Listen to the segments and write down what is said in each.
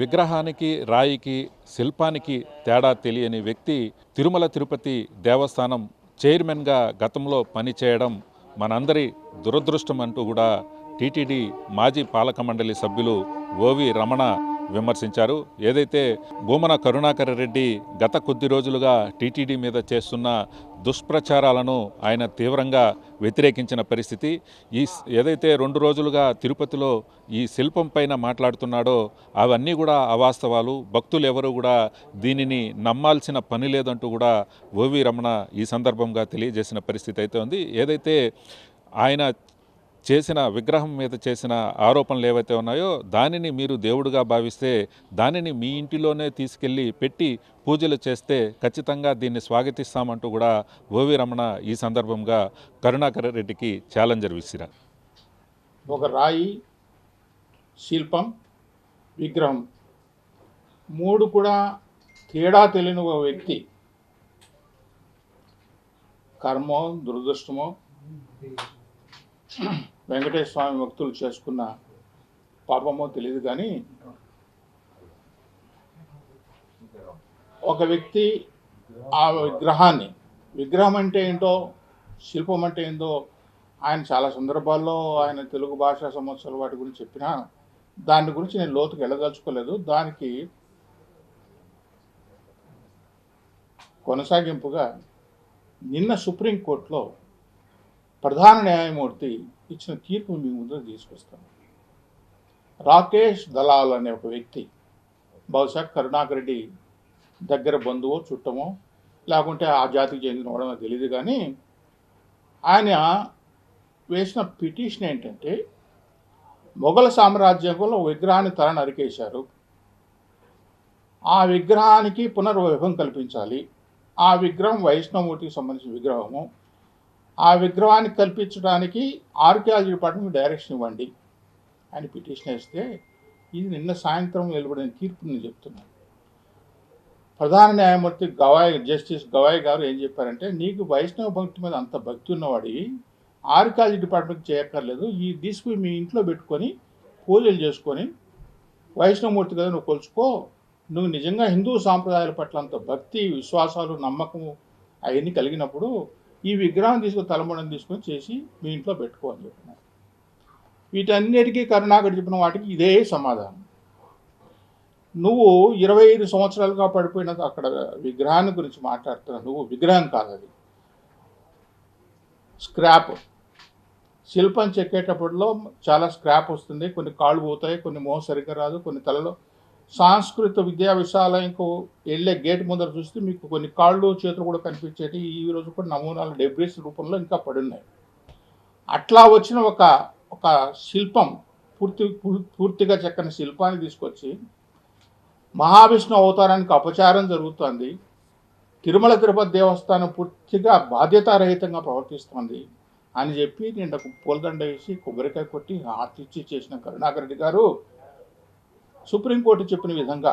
విగ్రహానికి రాయికి శిల్పానికి తేడా తెలియని వ్యక్తి తిరుమల తిరుపతి దేవస్థానం చైర్మన్గా గతంలో పనిచేయడం మనందరి దురదృష్టం అంటూ కూడా టీటీడీ మాజీ పాలక మండలి సభ్యులు ఓవి రమణ విమర్శించారు. ఏదైతే భూమన కరుణాకర రెడ్డి గత కొద్ది రోజులుగా టీటీడీ మీద చేస్తున్న దుష్ప్రచారాలను ఆయన తీవ్రంగా వ్యతిరేకించిన పరిస్థితి ఈ స్- ఏదైతే రెండు రోజులుగా తిరుపతిలో ఈ శిల్పం పైన మాట్లాడుతున్నాడో అవన్నీ కూడా అవాస్తవాలు. భక్తులు ఎవరు కూడా దీనిని నమ్మాల్సిన పని లేదంటూ కూడా ఓవి రమణ ఈ సందర్భంగా తెలియజేసిన పరిస్థితి అయితే ఉంది. ఏదైతే ఆయన చేసిన విగ్రహం మీద చేసిన ఆరోపణలు ఏవైతే ఉన్నాయో దానిని మీరు దేవుడుగా భావిస్తే దానిని మీ ఇంటిలోనే తీసుకెళ్ళి పెట్టి పూజలు చేస్తే ఖచ్చితంగా దీన్ని స్వాగతిస్తామంటూ కూడా ఓవి రమణ ఈ సందర్భంగా కరుణాకర రెడ్డికి ఛాలెంజర్ విసిరారు ఒక రాయి శిల్పం విగ్రహం. మూడు కూడా తేడా తెలియని ఒక వ్యక్తి. కర్మో దురదృష్టమో. వెంకటేశ్వర స్వామి భక్తులు చేసుకున్న పాపమో తెలియదు కానీ ఒక వ్యక్తి ఆ విగ్రహాన్ని విగ్రహం అంటే ఏంటో శిల్పం అంటే ఏంటో ఆయన చాలా సందర్భాల్లో ఆయన తెలుగు భాషా సంవత్సరాల వాటి గురించి చెప్పిన దాని గురించి నేను లోతుకు వెళ్ళదలుచుకోలేదు. దానికి కొనసాగింపుగా నిన్న సుప్రీంకోర్టులో ప్రధాన న్యాయమూర్తి ఇచ్చిన తీర్పు మీ ముందు తీసుకొస్తాను. రాకేష్ దలాల్ అనే ఒక వ్యక్తి బహుశా కరుణాకర్ రెడ్డి దగ్గర బంధువు చుట్టమో లేకుంటే ఆ జాతికి చెందినవాడమో తెలియదు కానీ ఆయన వేసిన పిటిషన్ ఏంటంటే మొఘల సామ్రాజ్యంలో విగ్రహాన్ని తల నరికేశారు. ఆ విగ్రహానికి పునర్వైభవం కల్పించాలి. ఆ విగ్రహం వైష్ణవమూర్తికి సంబంధించిన విగ్రహము. ఆ విగ్రహాన్ని కల్పించడానికి ఆర్కియాలజీ డిపార్ట్మెంట్ డైరెక్షన్ ఇవ్వండి అని పిటిషన్ వేస్తే ఇది నిన్న సాయంత్రం వెలువడిన తీర్పు నేను చెప్తున్నాను. ప్రధాన న్యాయమూర్తి గవాయ్ జస్టిస్ గవాయ్ గారు ఏం చెప్పారంటే నీకు వైష్ణవ భక్తి మీద అంత భక్తి ఉన్నవాడి ఆర్కాలజీ డిపార్ట్మెంట్ చేయక్కర్లేదు. ఈ తీసుకుని మీ ఇంట్లో పెట్టుకొని పూజలు చేసుకొని వైష్ణవమూర్తి కదా నువ్వు కొలుచుకో. నువ్వు నిజంగా హిందూ సాంప్రదాయాల పట్ల అంత భక్తి విశ్వాసాలు నమ్మకము అవన్నీ కలిగినప్పుడు ఈ విగ్రహం తీసుకుని తలమడం తీసుకొని చేసి మీ ఇంట్లో పెట్టుకో చెప్పినారు. వీటన్నిటికీ కరుణాకర్ చెప్పిన వాటికి ఇదే సమాధానం. నువ్వు ఇరవై ఐదు సంవత్సరాలుగా పడిపోయిన అక్కడ విగ్రహాన్ని గురించి మాట్లాడుతున్నావు నువ్వు విగ్రహం కాదు అది. స్క్రాప్. శిల్పం చెక్కేటప్పుడులో చాలా స్క్రాప్ వస్తుంది కొన్ని కాళ్ళు పోతాయి కొన్ని మోహం సరిగ్గా రాదు కొన్ని తలలో సాంస్కృతిక విద్యా విశాలయంకు వెళ్ళే గేట్ ముందర చూస్తే మీకు కొన్ని కాళ్ళు చేతులు కూడా కనిపించేటి ఈ రోజు కూడా నమూనాలు డెబ్రిస్ రూపంలో ఇంకా పడున్నాయి. అట్లా వచ్చిన ఒక ఒక శిల్పం పూర్తి పూర్తిగా చెక్కని శిల్పాన్ని తీసుకొచ్చి మహావిష్ణు అవతారానికి అపచారం జరుగుతోంది. తిరుమల తిరుపతి దేవస్థానం పూర్తిగా బాధ్యతారహితంగా ప్రవర్తిస్తోంది అని చెప్పి నేను పూలదండ వేసి కొబ్బరికాయ కొట్టి ఆర్తిచ్చి చేసిన కరుణాకర్ రెడ్డి గారు సుప్రీంకోర్టు చెప్పిన విధంగా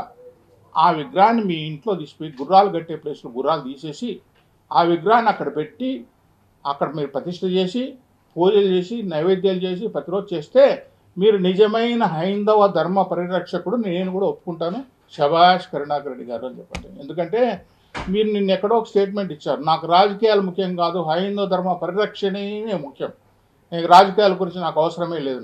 ఆ విగ్రహాన్ని మీ ఇంట్లో తీసిపోయి గుర్రాలు కట్టే ప్లేస్లో గుర్రాలు తీసేసి ఆ విగ్రహాన్ని అక్కడ పెట్టి అక్కడ మీరు ప్రతిష్ఠ చేసి పూజలు చేసి నైవేద్యాలు చేసి ప్రతిరోజు చేస్తే మీరు నిజమైన హైందవ ధర్మ పరిరక్షకుడు నేను కూడా ఒప్పుకుంటాను. శభాష్ కరుణాకర్ రెడ్డి గారు అని చెప్పండి. ఎందుకంటే మీరు నిన్న ఎక్కడో ఒక స్టేట్మెంట్ ఇచ్చారు. నాకు రాజకీయాలు ముఖ్యం కాదు హైందవ ధర్మ పరిరక్షణే ముఖ్యం. రాజకీయాల గురించి నాకు అవసరమే లేదు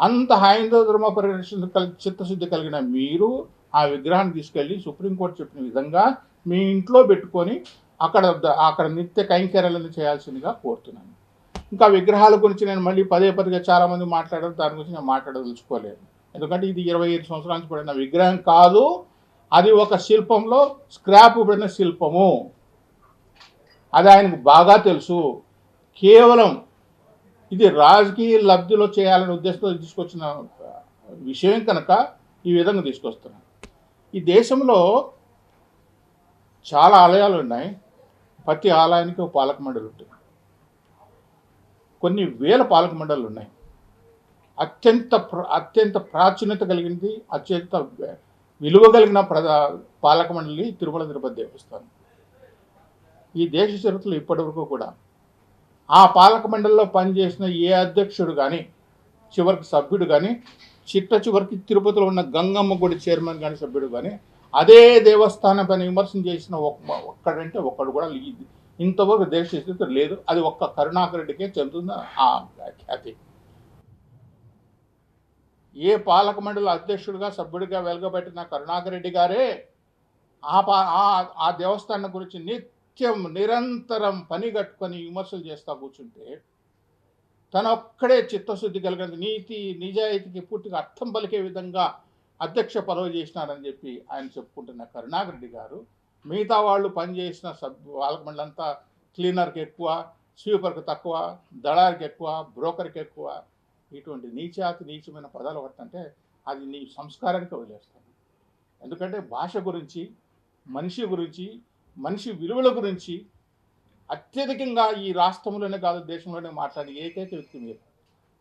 అంత హైందవ ధర్మ పరిరక్షణ చిత్తశుద్ధి కలిగిన మీరు ఆ విగ్రహాన్ని తీసుకెళ్ళి సుప్రీంకోర్టు చెప్పిన విధంగా మీ ఇంట్లో పెట్టుకొని అక్కడ అక్కడ నిత్య కైంకర్యాలను చేయాల్సిందిగా కోరుతున్నాను. ఇంకా విగ్రహాల గురించి నేను మళ్ళీ పదే పదిగా చాలామంది మాట్లాడారు దాని గురించి నేను మాట్లాడదలుచుకోలేదు. ఎందుకంటే ఇది ఇరవై ఐదు సంవత్సరాల నుంచి పడిన విగ్రహం కాదు అది ఒక శిల్పంలో స్క్రాప్ పడిన శిల్పము. అది ఆయనకు బాగా తెలుసు. కేవలం ఇది రాజకీయ లబ్ధిలో చేయాలనే ఉద్దేశంతో తీసుకొచ్చిన విషయం కనుక ఈ విధంగా తీసుకొస్తున్నాను ఈ దేశంలో చాలా ఆలయాలు ఉన్నాయి. ప్రతి ఆలయానికి ఒక పాలక మండలి ఉంటుంది. కొన్ని వేల పాలక మండళ్ళు ఉన్నాయి. అత్యంత ప్ర అత్యంత ప్రాచుర్యత కలిగింది అత్యంత విలువ కలిగిన ప్రజా పాలక మండలి తిరుమల తిరుపతి దేవస్థానం. ఈ దేశ చరిత్రలో ఇప్పటివరకు కూడా ఆ పాలక మండలిలో పనిచేసిన ఏ అధ్యక్షుడు కానీ చివరికి సభ్యుడు కానీ చిట్ట చివరికి తిరుపతిలో ఉన్న గంగమ్మ గుడి చైర్మన్ కానీ సభ్యుడు కానీ అదే దేవస్థానం పైన విమర్శన చేసిన ఒక్క ఒక్కడంటే ఒక్కడు కూడా లీ- ఇంతవరకు దేశ స్థితి లేదు. అది ఒక్క కరుణాకర్ రెడ్డికే చెందుతుంది? ఆ ఖ్యాతి ఏ పాలక మండలి అధ్యక్షుడిగా సభ్యుడిగా వెలగబెట్టిన కరుణాకర్ రెడ్డి గారే ఆ పా ఆ- ఆ దేవస్థానం గురించి నిత్యం నిరంతరం పని కట్టుకొని విమర్శలు చేస్తా కూర్చుంటే తన ఒక్కడే చిత్తశుద్ధి కలిగిన నీతి నిజాయితీకి పూర్తిగా అర్థం పలికే విధంగా అధ్యక్ష పదవి చేసినారని చెప్పి ఆయన చెప్పుకుంటున్న కరుణాకరెడ్డి గారు మిగతా వాళ్ళు పనిచేసిన సబ్ వాళ్ళకి మళ్ళంతా క్లీనర్కి ఎక్కువ స్వీపర్కి తక్కువ దళారికి ఎక్కువ బ్రోకర్కి ఎక్కువ ఇటువంటి నీచాతి నీచమైన పదాలు పట్టంటే అది నీ సంస్కారానికి వదిలేస్తాను ఎందుకంటే భాష గురించి మనిషి గురించి మనిషి విలువల గురించి అత్యధికంగా ఈ రాష్ట్రంలోనే కాదు దేశంలోనే మాట్లాడే ఏకైక వ్యక్తి మీరు.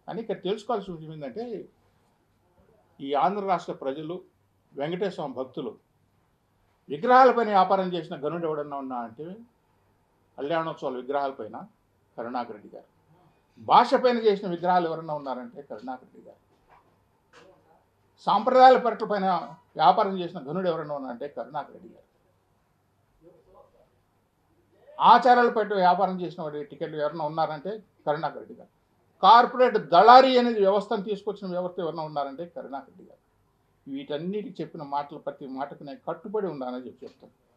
కానీ ఇక్కడ తెలుసుకోవాల్సిన విషయం ఏంటంటే ఈ ఆంధ్ర రాష్ట్ర ప్రజలు వెంకటేశ్వర భక్తులు విగ్రహాలపైన వ్యాపారం చేసిన గనుడు ఎవడన్నా ఉన్నా అంటే కళ్యాణోత్సవాల విగ్రహాలపైన కరుణాకర్ రెడ్డి గారు. భాష పైన చేసిన విగ్రహాలు ఎవరన్నా ఉన్నారంటే కరుణాకర్ రెడ్డి గారు. సాంప్రదాయాల పట్ల పైన వ్యాపారం చేసిన గనుడు ఎవరన్నా ఉన్నారంటే కరుణాకర్ రెడ్డి గారు. ఆచారాలు పట్ల వ్యాపారం చేసిన వాడి టికెట్లు ఎవరైనా ఉన్నారంటే కరుణాకర్ రెడ్డి గారు. కార్పొరేట్ దళారీ అనేది వ్యవస్థను తీసుకొచ్చిన వ్యవస్థ ఎవరైనా ఉన్నారంటే కరుణాకర్ రెడ్డి గారు. వీటన్నిటికి చెప్పిన మాటలు ప్రతి మాటకు నేను కట్టుబడి ఉన్నానని చెప్పి చెప్తాను.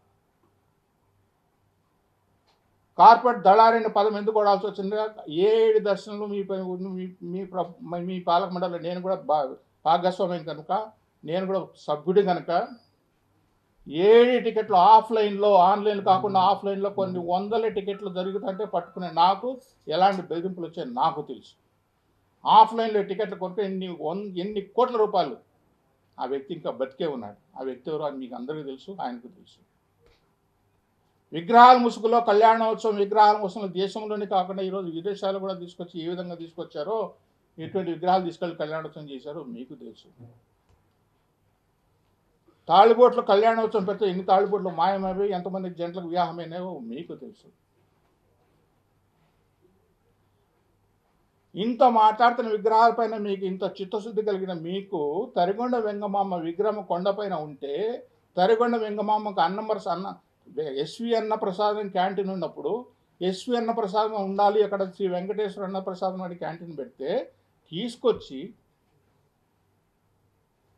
కార్పొరేట్ దళారీ అనే పదం ఎందుకు వాడాల్సి వచ్చింది? ఏడు దర్శనంలో మీ పై- మీ మీ మీ పాలక మండలిలో నేను కూడా భాగస్వామ్యం కనుక నేను కూడా సభ్యుడి కనుక ఏడు టికెట్లు ఆఫ్లైన్లో ఆన్లైన్ కాకుండా ఆఫ్లైన్లో కొన్ని వందల టికెట్లు జరుగుతుంటే పట్టుకునే నాకు ఎలాంటి బెదింపులు వచ్చాయో నాకు తెలుసు. ఆఫ్లైన్లో టికెట్లు కొంటే ఎన్ని ఎన్ని కోట్ల రూపాయలు ఆ వ్యక్తి ఇంకా బతికే ఉన్నాడు. ఆ వ్యక్తి ఎవరో మీకు అందరికీ తెలుసు ఆయనకు తెలుసు. విగ్రహాల ముసుగులో కళ్యాణోత్సవం విగ్రహాల ముసుగులో దేశంలోనే కాకుండా ఈరోజు విదేశాలు కూడా తీసుకొచ్చి ఏ విధంగా తీసుకొచ్చారో ఎటువంటి విగ్రహాలు తీసుకెళ్ళి కళ్యాణోత్సవం చేశారో మీకు తెలుసు. తాళిబోట్లు కళ్యాణోత్సవం పెడితే ఎన్ని తాళిబోట్లు మాయమైపోయి ఎంతమంది జంటలకు వివాహమైనాయో మీకు తెలుసు. ఇంత మాట్లాడుతున్న విగ్రహాలపైన మీకు ఇంత చిత్తశుద్ధి కలిగిన మీకు తరిగొండ వెంగమామ విగ్రహం కొండపైన ఉంటే తరిగొండ వెంగమామకు అన్నం అన్న ఎస్వి అన్న ప్రసాదం క్యాంటీన్ ఉన్నప్పుడు ఎస్వి అన్న ప్రసాదం ఉండాలి అక్కడ శ్రీ వెంకటేశ్వర అన్న ప్రసాదం అని క్యాంటీన్ పెడితే తీసుకొచ్చి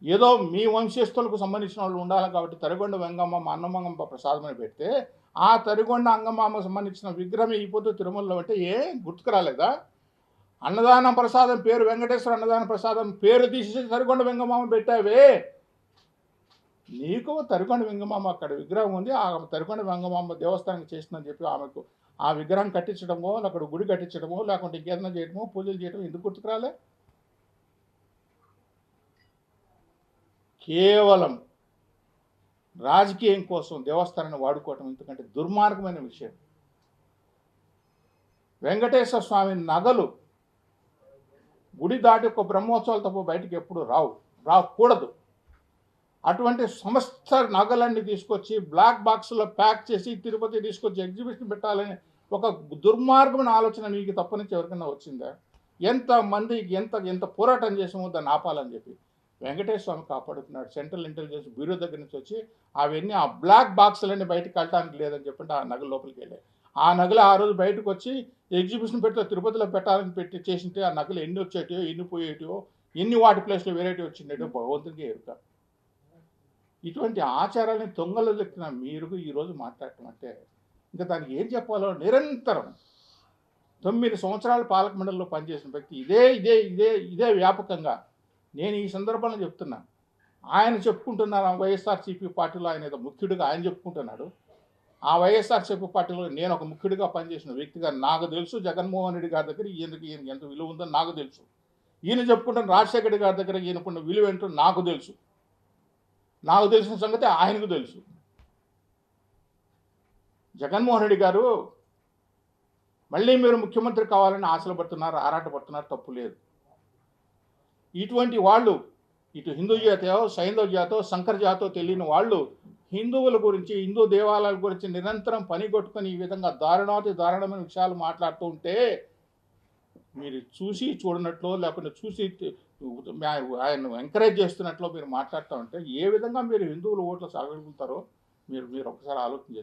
ఏదో మీ వంశస్థులకు సంబంధించిన వాళ్ళు ఉండాలి కాబట్టి తరిగొండ వెంగమ్మ అన్నమంగమ్మ ప్రసాదం అని పెడితే ఆ తరిగొండ అంగమ్మ సంబంధించిన విగ్రహం అయిపోతే తిరుమలలో అంటే ఏ గుర్తుకు రాలేదా? అన్నదాన ప్రసాదం పేరు వెంకటేశ్వర అన్నదాన ప్రసాదం పేరు తీసేసి తరిగొండ వెంగమామ పెట్టావే. నీకు తరికొండ వెంగమామ అక్కడ విగ్రహం ఉంది ఆ తరికొండ వెంగమామ దేవస్థానం చేసిందని చెప్పి ఆమెకు ఆ విగ్రహం కట్టించడమో అక్కడ గుడి కట్టించడమో లేకుంటే ఇంకేదైనా చేయడమో పూజలు చేయడమో ఎందుకు గుర్తుకు కేవలం రాజకీయం కోసం దేవస్థానాన్ని వాడుకోవటం ఎందుకంటే దుర్మార్గమైన విషయం. వెంకటేశ్వర స్వామి నగలు గుడి దాటి ఒక బ్రహ్మోత్సవాలు తప్ప బయటకు ఎప్పుడు రావు రాకూడదు. అటువంటి సమస్త నగలన్నీ తీసుకొచ్చి బ్లాక్ బాక్స్లో ప్యాక్ చేసి తిరుపతి తీసుకొచ్చి ఎగ్జిబిషన్ పెట్టాలని ఒక దుర్మార్గమైన ఆలోచన మీకు తప్ప నుంచి ఎవరికైనా వచ్చిందా? ఎంతమంది ఎంత ఎంత పోరాటం చేసామో దాన్ని ఆపాలని చెప్పి. వెంకటేశ్వర స్వామి కాపాడుతున్నాడు. సెంట్రల్ ఇంటెలిజెన్స్ బ్యూరో దగ్గర నుంచి వచ్చి అవన్నీ ఆ బ్లాక్ బాక్సులన్నీ బయటకు వెళ్ళడానికి లేదని చెప్పంటే ఆ నగలు లోపలికి వెళ్ళాయి. ఆ నగలు ఆ రోజు బయటకు వచ్చి ఎగ్జిబిషన్ పెడితే తిరుపతిలో పెట్టాలని పెట్టి చేసింటే ఆ నగలు ఎన్ని వచ్చేటివో ఎన్ని పోయేటివో ఎన్ని వాటి ప్లేస్లో వెరైటీ వచ్చిండేటో భగవంతుడికి ఎరుక. ఇటువంటి ఆచారాన్ని తొంగలు లెక్కిన మీరు ఈరోజు మాట్లాడటం అంటే ఇంకా దానికి ఏం చెప్పాలో నిరంతరం. తొమ్మిది సంవత్సరాల పాలక మండలిలో పనిచేసిన వ్యక్తి ఇదే ఇదే ఇదే ఇదే వ్యాపకంగా నేను ఈ సందర్భంలో చెప్తున్నాను. ఆయన చెప్పుకుంటున్నారు ఆ వైఎస్ఆర్సీపీ పార్టీలో ఆయన ఏదో ముఖ్యుడిగా ఆయన చెప్పుకుంటున్నాడు. ఆ వైఎస్ఆర్సీపీ పార్టీలో నేను ఒక ముఖ్యుడిగా పనిచేసిన వ్యక్తిగా నాకు తెలుసు జగన్మోహన్ రెడ్డి గారి దగ్గర ఈయనకి ఈయనకి ఎంత విలువ ఉందో నాకు తెలుసు. ఈయన చెప్పుకుంటున్న రాజశేఖర రెడ్డి గారి దగ్గర ఈయనకున్న విలువ ఏంటో నాకు తెలుసు. నాకు తెలిసిన సంగతి ఆయనకు తెలుసు. జగన్మోహన్ రెడ్డి గారు మళ్ళీ మీరు ముఖ్యమంత్రి కావాలని ఆశలు పడుతున్నారు ఆరాటపడుతున్నారు తప్పు లేదు. ఇటువంటి వాళ్ళు ఇటు హిందూ జాతో సైంధవ జాతో శంకర జాతో తెలియని వాళ్ళు హిందువుల గురించి హిందూ దేవాలయాల గురించి నిరంతరం పనిగొట్టుకుని ఈ విధంగా దారుణాతి దారుణమైన విషయాలు మాట్లాడుతూ ఉంటే మీరు చూసి చూడనట్లు లేకుంటే చూసి ఆయన ఎంకరేజ్ చేస్తున్నట్లు మీరు మాట్లాడుతూ ఉంటే ఏ విధంగా మీరు హిందువులు ఓట్లు సాగలుగుతారో మీరు మీరు ఒకసారి ఆలోచన చేసుకోండి.